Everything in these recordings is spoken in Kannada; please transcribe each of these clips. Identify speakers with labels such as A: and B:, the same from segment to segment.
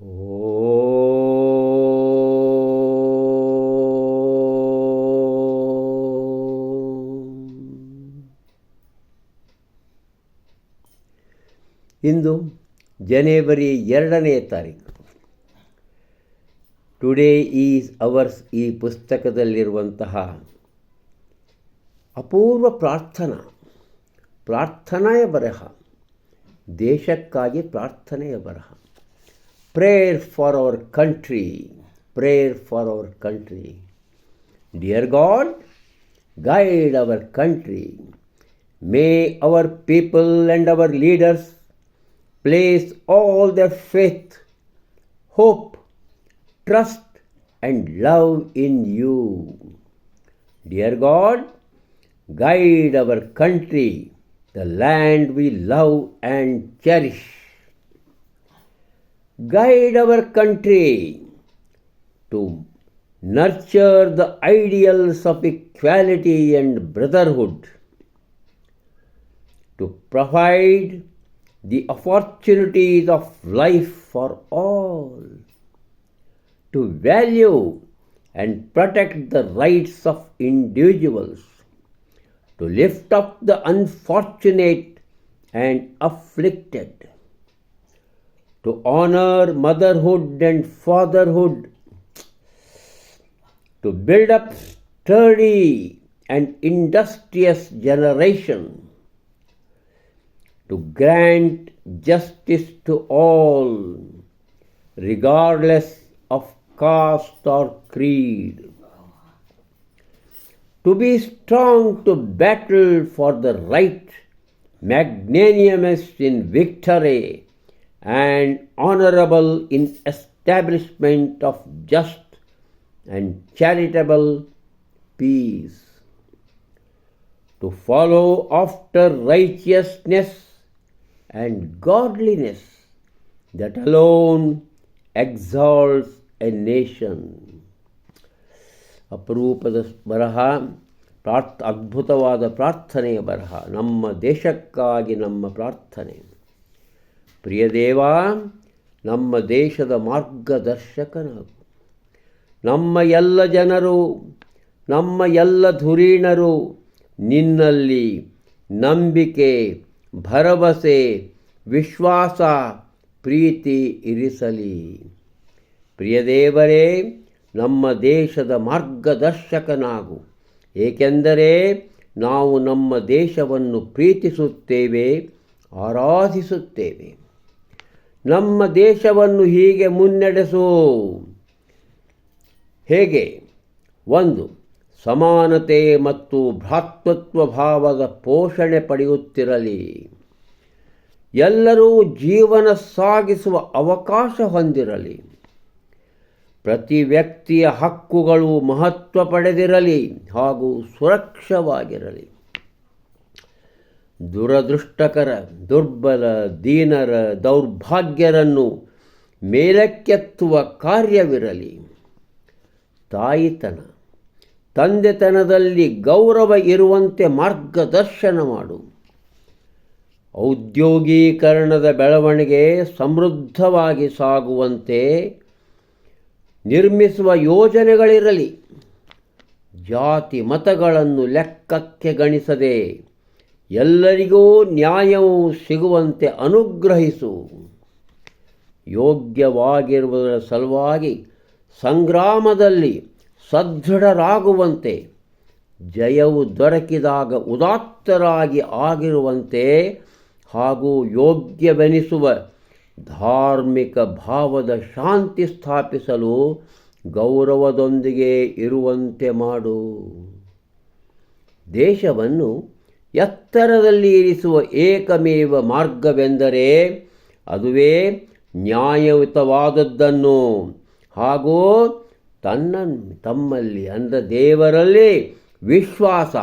A: ಇಂದು ಜನವರಿ ಎರಡನೇ ತಾರೀಕು. ಟುಡೇ ಈಸ್ ಅವರ್ಸ್ ಈ ಪುಸ್ತಕದಲ್ಲಿರುವಂತಹ ಅಪೂರ್ವ ಪ್ರಾರ್ಥನಾ, ಪ್ರಾರ್ಥನೆಯ ಬರಹ, ದೇಶಕ್ಕಾಗಿ ಪ್ರಾರ್ಥನೆಯ ಬರಹ. Prayer for our country. Prayer for our country. Dear God, guide our country. May our people and our leaders place all their faith, hope, trust, and love in you. Dear God, guide our country, the land we love and cherish. Guide our country to nurture the ideals of equality and brotherhood, to provide the opportunities of life for all, to value and protect the rights of individuals, to lift up the unfortunate and afflicted, to honor motherhood and fatherhood, to build up sturdy and industrious generation to grant justice to all, regardless of caste or creed. To be strong to battle for the right, magnanimous in victory, and honorable in establishment of just and charitable peace. To follow after righteousness and godliness that alone exalts a nation. ಅಪರೂಪದ ಬರಹ ಪ್ರಾರ್ಥ ಅದ್ಭುತವಾದ ಪ್ರಾರ್ಥನೆಯ ಬರಹ ನಮ್ಮ ದೇಶಕ್ಕಾಗಿ ನಮ್ಮ ಪ್ರಾರ್ಥನೆ ಪ್ರಿಯ ದೇವ, ನಮ್ಮ ದೇಶದ ಮಾರ್ಗದರ್ಶಕನಾಗು. ನಮ್ಮ ಎಲ್ಲ ಜನರು, ನಮ್ಮ ಎಲ್ಲ ಧುರೀಣರು, ನಿನ್ನಲ್ಲಿ ನಂಬಿಕೆ, ಭರವಸೆ, ವಿಶ್ವಾಸ, ಪ್ರೀತಿ ಇರಿಸಲಿ. ಪ್ರಿಯದೇವರೇ ನಮ್ಮ ದೇಶದ ಮಾರ್ಗದರ್ಶಕನಾಗು. ಏಕೆಂದರೆ ನಾವು ನಮ್ಮ ದೇಶವನ್ನು ಪ್ರೀತಿಸುತ್ತೇವೆ, ಆರಾಧಿಸುತ್ತೇವೆ. ನಮ್ಮ ದೇಶವನ್ನು ಹೀಗೆ ಮುನ್ನಡೆಸು. ಹೇಗೆ? ಒಂದು, ಸಮಾನತೆ ಮತ್ತು ಭ್ರಾತೃತ್ವ ಭಾವದ ಪೋಷಣೆ ಪಡೆಯುತ್ತಿರಲಿ. ಎಲ್ಲರೂ ಜೀವನ ಸಾಗಿಸುವ ಅವಕಾಶ ಹೊಂದಿರಲಿ. ಪ್ರತಿ ವ್ಯಕ್ತಿಯ ಹಕ್ಕುಗಳು ಮಹತ್ವ ಪಡೆದಿರಲಿ ಹಾಗೂ ಸುರಕ್ಷವಾಗಿರಲಿ. ದುರದೃಷ್ಟಕರ, ದುರ್ಬಲ, ದೀನರ, ದೌರ್ಭಾಗ್ಯರನ್ನು ಮೇಲಕ್ಕೆತ್ತುವ ಕಾರ್ಯವಿರಲಿ. ತಾಯಿತನ, ತಂದೆತನದಲ್ಲಿ ಗೌರವ ಇರುವಂತೆ ಮಾರ್ಗದರ್ಶನ ಮಾಡು. ಔದ್ಯೋಗೀಕರಣದ ಬೆಳವಣಿಗೆ ಸಮೃದ್ಧವಾಗಿ ಸಾಗುವಂತೆ ನಿರ್ಮಿಸುವ ಯೋಜನೆಗಳಿರಲಿ. ಜಾತಿ ಮತಗಳನ್ನು ಲೆಕ್ಕಕ್ಕೆ ಗಣಿಸದೆ ಎಲ್ಲರಿಗೂ ನ್ಯಾಯವು ಸಿಗುವಂತೆ ಅನುಗ್ರಹಿಸು. ಯೋಗ್ಯವಾಗಿರುವುದರ ಸಲುವಾಗಿ ಸಂಗ್ರಾಮದಲ್ಲಿ ಸದೃಢರಾಗುವಂತೆ, ಜಯವು ದೊರಕಿದಾಗ ಉದಾತ್ತರಾಗಿ ಆಗಿರುವಂತೆ ಹಾಗೂ ಯೋಗ್ಯವೆನಿಸುವ ಧಾರ್ಮಿಕ ಭಾವದ ಶಾಂತಿ ಸ್ಥಾಪಿಸಲು ಗೌರವದೊಂದಿಗೆ ಇರುವಂತೆ ಮಾಡು. ದೇಶವನ್ನು ಎತ್ತರದಲ್ಲಿ ಇರಿಸುವ ಏಕಮೇವ ಮಾರ್ಗವೆಂದರೆ ಅದುವೇ ನ್ಯಾಯಯುತವಾದದ್ದನ್ನು. ಹಾಗೂ ತನ್ನ, ತಮ್ಮಲ್ಲಿ ಅಂದ ದೇವರಲ್ಲಿ ವಿಶ್ವಾಸ,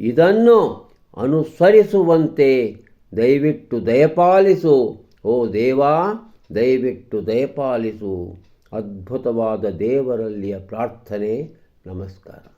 A: ಇದನ್ನು ಅನುಸರಿಸುವಂತೆ ದಯವಿಟ್ಟು ದಯಪಾಲಿಸು. ಓ ದೇವಾ, ದಯವಿಟ್ಟು ದಯಪಾಲಿಸು. ಅದ್ಭುತವಾದ ದೇವರಲ್ಲಿಯ ಪ್ರಾರ್ಥನೆ, ನಮಸ್ಕಾರ.